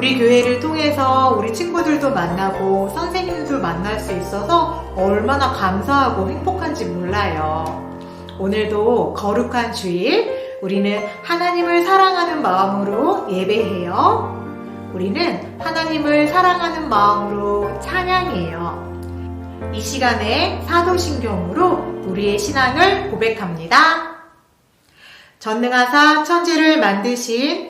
우리 교회를 통해서 우리 친구들도 만나고 선생님도 만날 수 있어서 얼마나 감사하고 행복한지 몰라요. 오늘도 거룩한 주일, 우리는 하나님을 사랑하는 마음으로 예배해요. 우리는 하나님을 사랑하는 마음으로 찬양해요. 이 시간에 사도신경으로 우리의 신앙을 고백합니다. 전능하사 천지를 만드신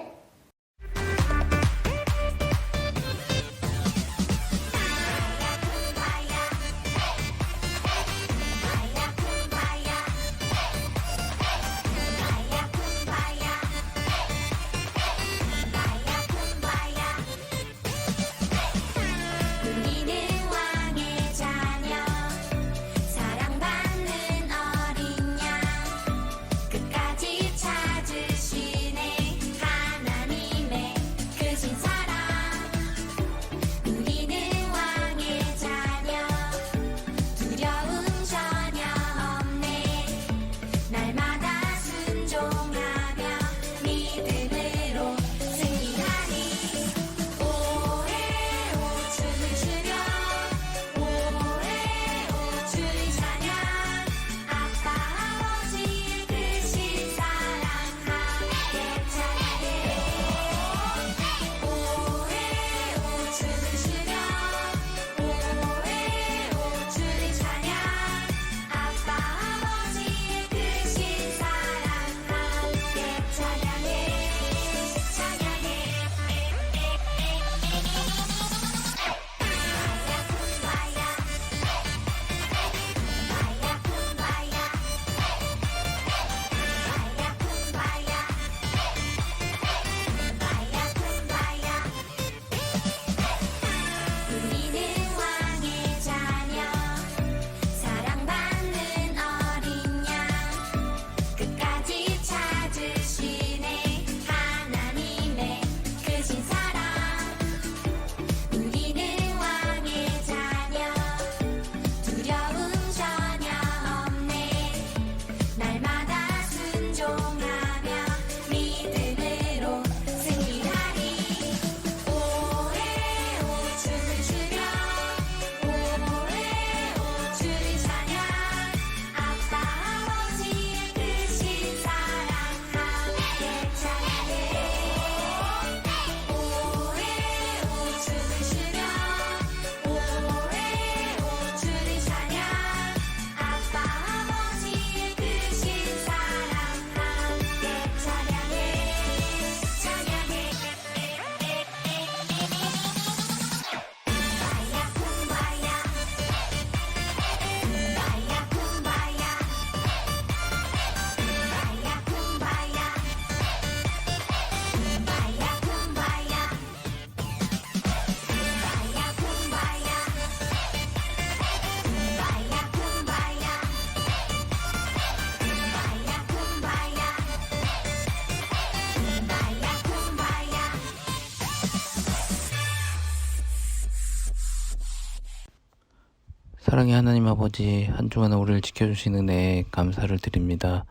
사랑의 하나님 아버지, 한 주간 우리를 지켜주신 은혜에 감사를 드립니다.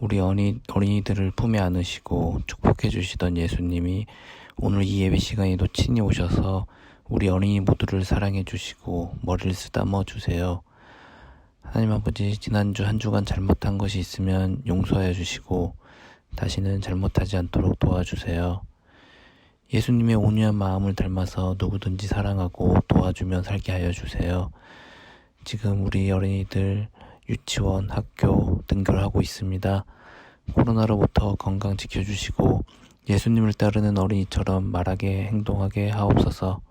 우리 어린이, 어린이들을 품에 안으시고 축복해 주시던 예수님이 오늘 이 예배 시간에도 친히 오셔서 우리 어린이 모두를 사랑해 주시고 머리를 쓰다듬어 주세요. 하나님 아버지, 지난주 한 주간 잘못한 것이 있으면 용서하여 주시고 다시는 잘못하지 않도록 도와주세요. 예수님의 온유한 마음을 닮아서 누구든지 사랑하고 도와주며 살게 하여 주세요. 지금 우리 어린이들 유치원, 학교 등교를 하고 있습니다. 코로나로부터 건강 지켜주시고 예수님을 따르는 어린이처럼 말하게 행동하게 하옵소서.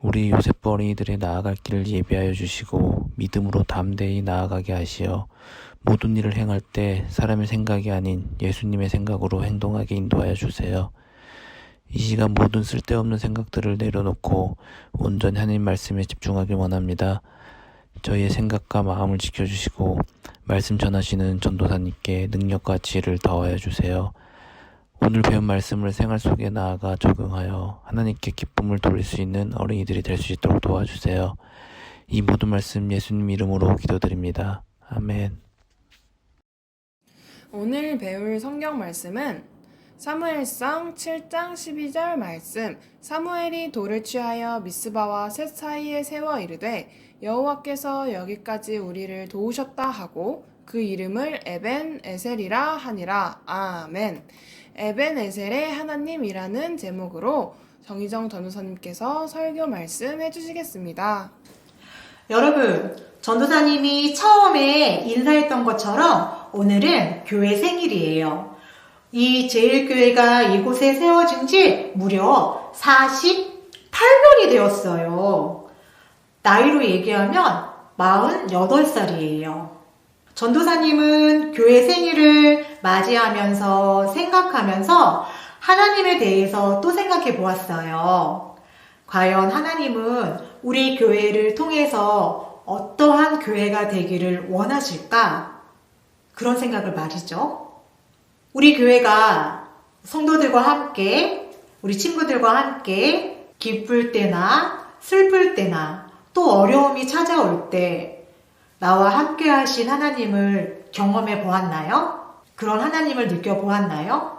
우리 요셉부 어린이들의 나아갈 길을 예비하여 주시고 믿음으로 담대히 나아가게 하시어 모든 일을 행할 때 사람의 생각이 아닌 예수님의 생각으로 행동하게 인도하여 주세요. 이 시간 모든 쓸데없는 생각들을 내려놓고 온전히 하나님 말씀에 집중하길 원합니다. 저희의 생각과 마음을 지켜주시고 말씀 전하시는 전도사님께 능력과 지혜를 더하여 주세요. 오늘 배운 말씀을 생활 속에 나아가 적용하여 하나님께 기쁨을 돌릴 수 있는 어린이들이 될 수 있도록 도와주세요. 이 모든 말씀 예수님 이름으로 기도드립니다. 아멘. 오늘 배울 성경 말씀은 사무엘상 7장 12절 말씀 사무엘이 돌을 취하여 미스바와 셋 사이에 세워 이르되 여호와께서 여기까지 우리를 도우셨다 하고 그 이름을 에벤 에셀이라 하니라 아멘 에벤 에셀의 하나님이라는 제목으로 정희정 전우사님께서 설교 말씀해 주시겠습니다. 여러분, 전도사님이 처음에 인사했던 것처럼 오늘은 교회 생일이에요. 이 제일교회가 이곳에 세워진 지 무려 48년이 되었어요. 나이로 얘기하면 48살이에요. 전도사님은 교회 생일을 맞이하면서 생각하면서 하나님에 대해서 또 생각해 보았어요. 과연 하나님은 우리 교회를 통해서 어떠한 교회가 되기를 원하실까? 그런 생각을 말이죠. 우리 교회가 성도들과 함께, 우리 친구들과 함께 기쁠 때나 슬플 때나 또 어려움이 찾아올 때 나와 함께 하신 하나님을 경험해 보았나요? 그런 하나님을 느껴 보았나요?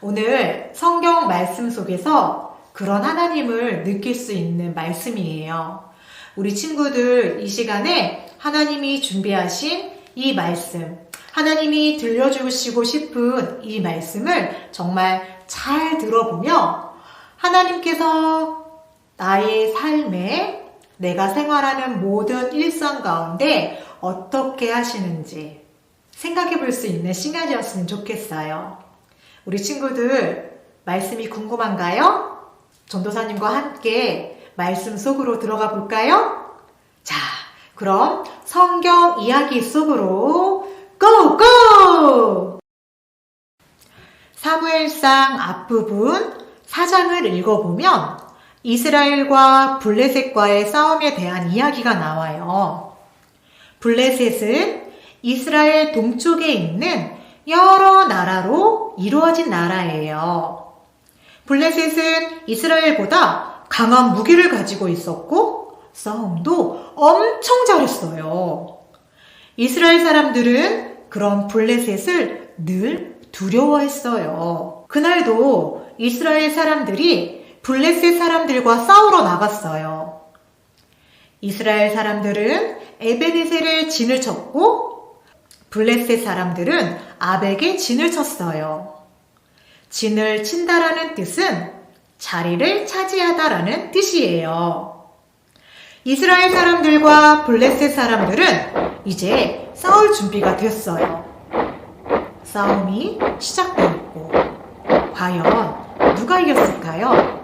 오늘 성경 말씀 속에서 그런 하나님을 느낄 수 있는 말씀이에요. 우리 친구들 이 시간에 하나님이 준비하신 이 말씀, 하나님이 들려주시고 싶은 이 말씀을 정말 잘 들어보며 하나님께서 나의 삶에 내가 생활하는 모든 일상 가운데 어떻게 하시는지 생각해 볼 수 있는 시간이었으면 좋겠어요. 우리 친구들 말씀이 궁금한가요? 전도사님과 함께 말씀 속으로 들어가 볼까요? 자, 그럼 성경 이야기 속으로 고고! 사무엘상 앞부분 사장을 읽어보면 이스라엘과 블레셋과의 싸움에 대한 이야기가 나와요. 블레셋은 이스라엘 동쪽에 있는 여러 나라로 이루어진 나라예요. 블레셋은 이스라엘보다 강한 무기를 가지고 있었고 싸움도 엄청 잘했어요. 이스라엘 사람들은 그런 블레셋을 늘 두려워했어요. 그날도 이스라엘 사람들이 블레셋 사람들과 싸우러 나갔어요. 이스라엘 사람들은 에베네셀에 진을 쳤고 블레셋 사람들은 아벡에 진을 쳤어요. 진을 친다라는 뜻은 자리를 차지하다라는 뜻이에요. 이스라엘 사람들과 블레셋 사람들은 이제 싸울 준비가 됐어요. 싸움이 시작되었고, 과연 누가 이겼을까요?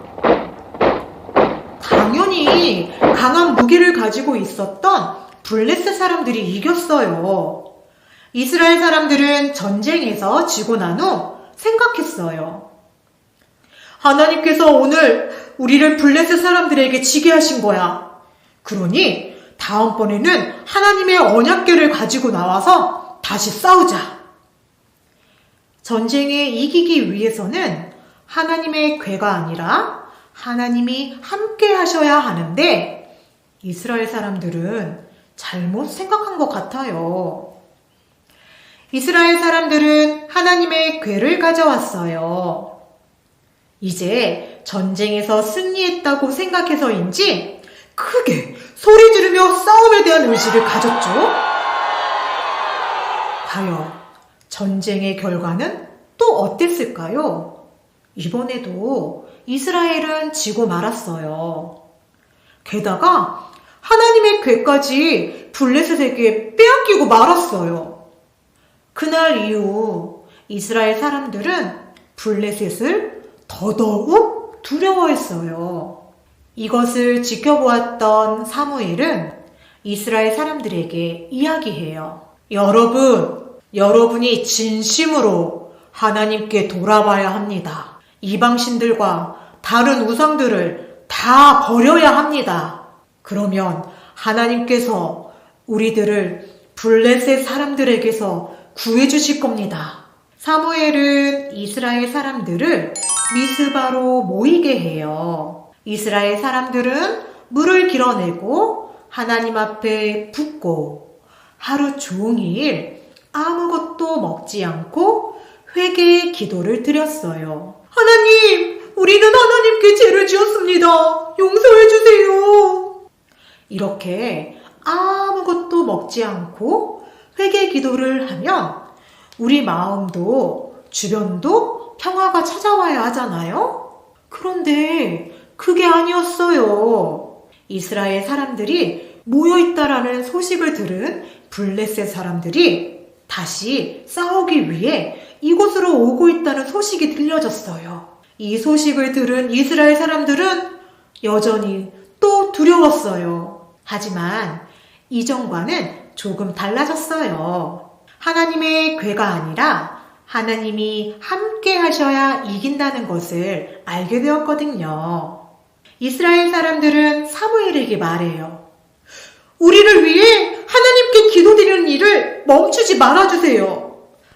당연히 강한 무기를 가지고 있었던 블레셋 사람들이 이겼어요. 이스라엘 사람들은 전쟁에서 지고 난 후 생각했어요. 하나님께서 오늘 우리를 블레셋 사람들에게 지게 하신 거야. 그러니 다음번에는 하나님의 언약궤를 가지고 나와서 다시 싸우자. 전쟁에 이기기 위해서는 하나님의 궤가 아니라 하나님이 함께 하셔야 하는데 이스라엘 사람들은 잘못 생각한 것 같아요. 이스라엘 사람들은 하나님의 궤를 가져왔어요. 이제 전쟁에서 승리했다고 생각해서인지 크게 소리 지르며 싸움에 대한 의지를 가졌죠. 과연 전쟁의 결과는 또 어땠을까요? 이번에도 이스라엘은 지고 말았어요. 게다가 하나님의 괴까지 블레셋에게 빼앗기고 말았어요. 그날 이후 이스라엘 사람들은 블레셋을 더더욱 두려워했어요. 이것을 지켜보았던 사무엘은 이스라엘 사람들에게 이야기해요. 여러분, 여러분이 진심으로 하나님께 돌아와야 합니다. 이방신들과 다른 우상들을 다 버려야 합니다. 그러면 하나님께서 우리들을 블레셋 사람들에게서 구해주실 겁니다. 사무엘은 이스라엘 사람들을 미스바로 모이게 해요. 이스라엘 사람들은 물을 길어내고 하나님 앞에 붓고 하루 종일 아무것도 먹지 않고 회개의 기도를 드렸어요. 하나님, 우리는 하나님께 죄를 지었습니다. 용서해 주세요. 이렇게 아무것도 먹지 않고 회개 기도를 하면 우리 마음도 주변도 평화가 찾아와야 하잖아요? 그런데 그게 아니었어요. 이스라엘 사람들이 모여 있다라는 소식을 들은 블레셋 사람들이 다시 싸우기 위해 이곳으로 오고 있다는 소식이 들려졌어요. 이 소식을 들은 이스라엘 사람들은 여전히 또 두려웠어요. 하지만 이전과는 조금 달라졌어요. 하나님의 괴가 아니라 하나님이 함께 하셔야 이긴다는 것을 알게 되었거든요. 이스라엘 사람들은 사무엘에게 말해요. 우리를 위해 하나님께 기도드리는 일을 멈추지 말아주세요.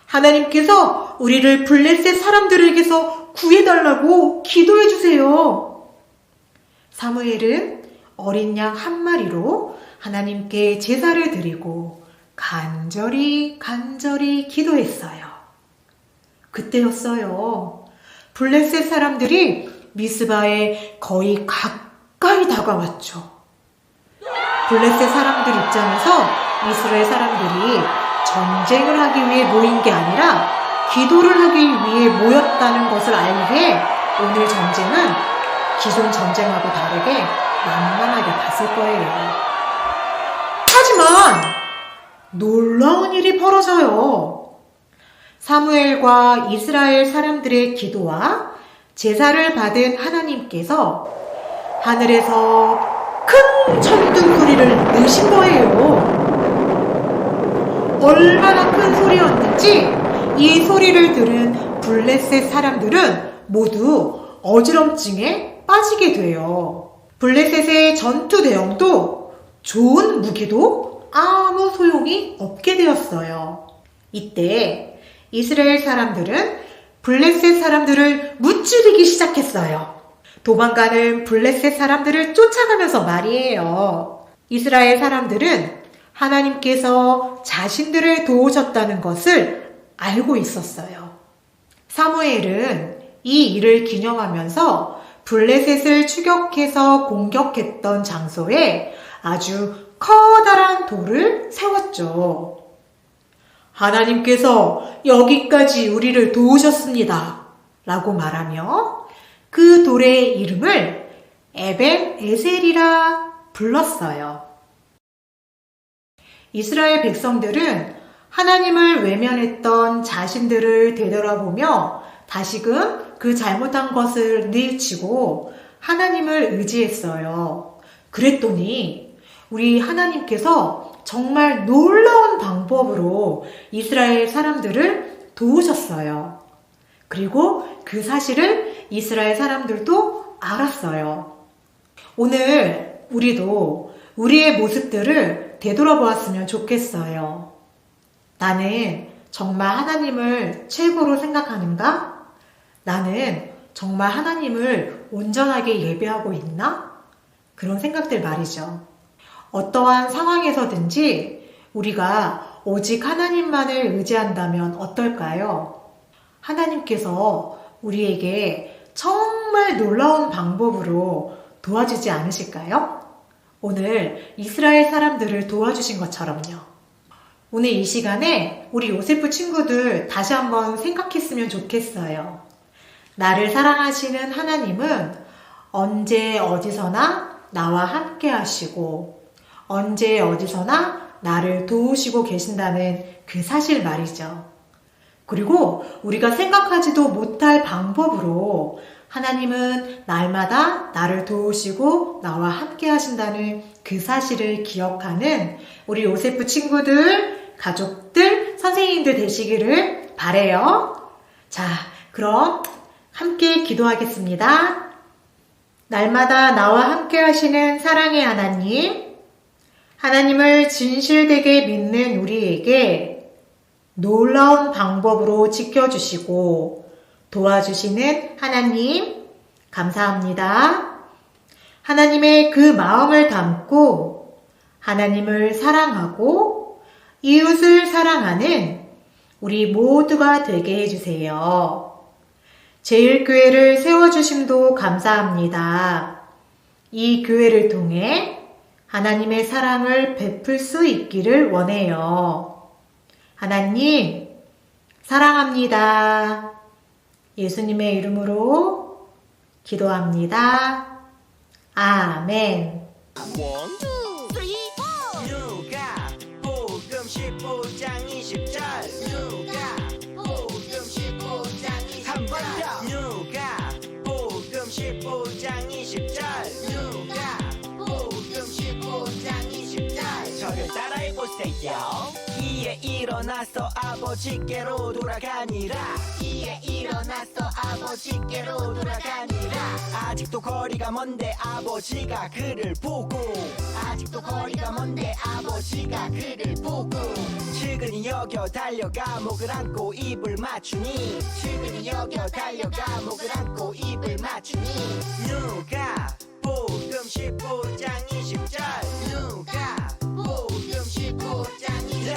하나님께서 우리를 블레셋 사람들에게서 구해달라고 기도해주세요. 사무엘은 어린 양 한 마리로 하나님께 제사를 드리고 간절히 간절히 기도했어요. 그때였어요. 블레셋 사람들이 미스바에 거의 가까이 다가왔죠. 블레셋 사람들 입장에서 이스라엘 사람들이 전쟁을 하기 위해 모인 게 아니라 기도를 하기 위해 모였다는 것을 알기에 오늘 전쟁은 기존 전쟁하고 다르게 만만하게 봤을 거예요. 하지만 놀라운 일이 벌어져요. 사무엘과 이스라엘 사람들의 기도와 제사를 받은 하나님께서 하늘에서 큰 천둥 소리를 내신 거예요. 얼마나 큰 소리였는지 이 소리를 들은 블레셋 사람들은 모두 어지럼증에 빠지게 돼요. 블레셋의 전투 대형도 좋은 무기도 아무 소용이 없게 되었어요. 이때 이스라엘 사람들은 블레셋 사람들을 무찌르기 시작했어요. 도망가는 블레셋 사람들을 쫓아가면서 말이에요. 이스라엘 사람들은 하나님께서 자신들을 도우셨다는 것을 알고 있었어요. 사무엘은 이 일을 기념하면서 블레셋을 추격해서 공격했던 장소에 아주 커다란 돌을 세웠죠. 하나님께서 여기까지 우리를 도우셨습니다. 라고 말하며 그 돌의 이름을 에벤 에셀이라 불렀어요. 이스라엘 백성들은 하나님을 외면했던 자신들을 되돌아보며 다시금 그 잘못한 것을 뉘우치고 하나님을 의지했어요. 그랬더니 우리 하나님께서 정말 놀라운 방법으로 이스라엘 사람들을 도우셨어요. 그리고 그 사실을 이스라엘 사람들도 알았어요. 오늘 우리도 우리의 모습들을 되돌아보았으면 좋겠어요. 나는 정말 하나님을 최고로 생각하는가? 나는 정말 하나님을 온전하게 예배하고 있나? 그런 생각들 말이죠. 어떠한 상황에서든지 우리가 오직 하나님만을 의지한다면 어떨까요? 하나님께서 우리에게 정말 놀라운 방법으로 도와주지 않으실까요? 오늘 이스라엘 사람들을 도와주신 것처럼요. 오늘 이 시간에 우리 요세프 친구들 다시 한번 생각했으면 좋겠어요. 나를 사랑하시는 하나님은 언제 어디서나 나와 함께 하시고 언제 어디서나 나를 도우시고 계신다는 그 사실 말이죠. 그리고 우리가 생각하지도 못할 방법으로 하나님은 날마다 나를 도우시고 나와 함께 하신다는 그 사실을 기억하는 우리 요세프 친구들, 가족들, 선생님들 되시기를 바래요. 자, 그럼 함께 기도하겠습니다. 날마다 나와 함께 하시는 사랑의 하나님, 하나님을 진실되게 믿는 우리에게 놀라운 방법으로 지켜주시고 도와주시는 하나님, 감사합니다. 하나님의 그 마음을 담고 하나님을 사랑하고 이웃을 사랑하는 우리 모두가 되게 해주세요. 제일교회를 세워주심도 감사합니다. 이 교회를 통해 하나님의 사랑을 베풀 수 있기를 원해요. 하나님, 사랑합니다. 예수님의 이름으로 기도합니다. 아멘. 원, 투, 쓰리, 포. 누가 복음 15장 20절 누가 복음 15장 20절 한번 더. 누가 복음 15장 20절 누가 복음 15장 20절 저를 따라해 보세요 이에 일어나서 아버지께로 돌아가니라. 이에 일어나서 아버지께로 돌아가니라. 아직도 거리가 먼데 아버지가 그를 보고. 아직도 거리가 먼데 아버지가 그를 보고. 측은히 여겨 달려가 목을 안고 입을 맞추니. 측은히 여겨 달려가 목을 안고 입을 맞추니. 누가 복음 15장 20절? 누가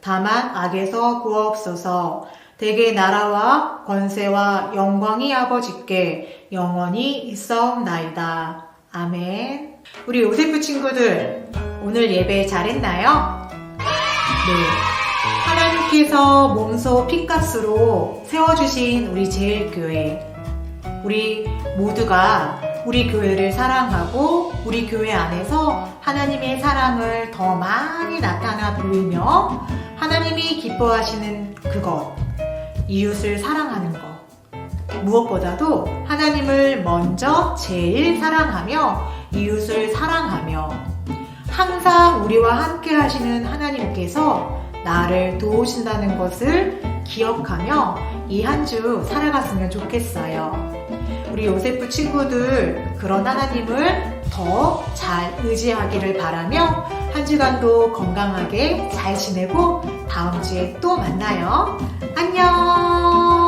다만 악에서 구하옵소서, 대개 나라와 권세와 영광이 아버지께 영원히 있사옵나이다. 아멘. 우리 요세프 친구들, 오늘 예배 잘했나요? 네. 하나님께서 몸소 피값으로 세워주신 우리 제일교회. 우리 모두가 우리 교회를 사랑하고 우리 교회 안에서 하나님의 사랑을 더 많이 나타나 보이며 하나님이 기뻐하시는 그것, 이웃을 사랑하는 것. 무엇보다도 하나님을 먼저 제일 사랑하며 이웃을 사랑하며 항상 우리와 함께 하시는 하나님께서 나를 도우신다는 것을 기억하며 이 한 주 살아갔으면 좋겠어요. 우리 요세프 친구들 그런 하나님을 더 잘 의지하기를 바라며 한 주간도 건강하게 잘 지내고 다음 주에 또 만나요. 안녕!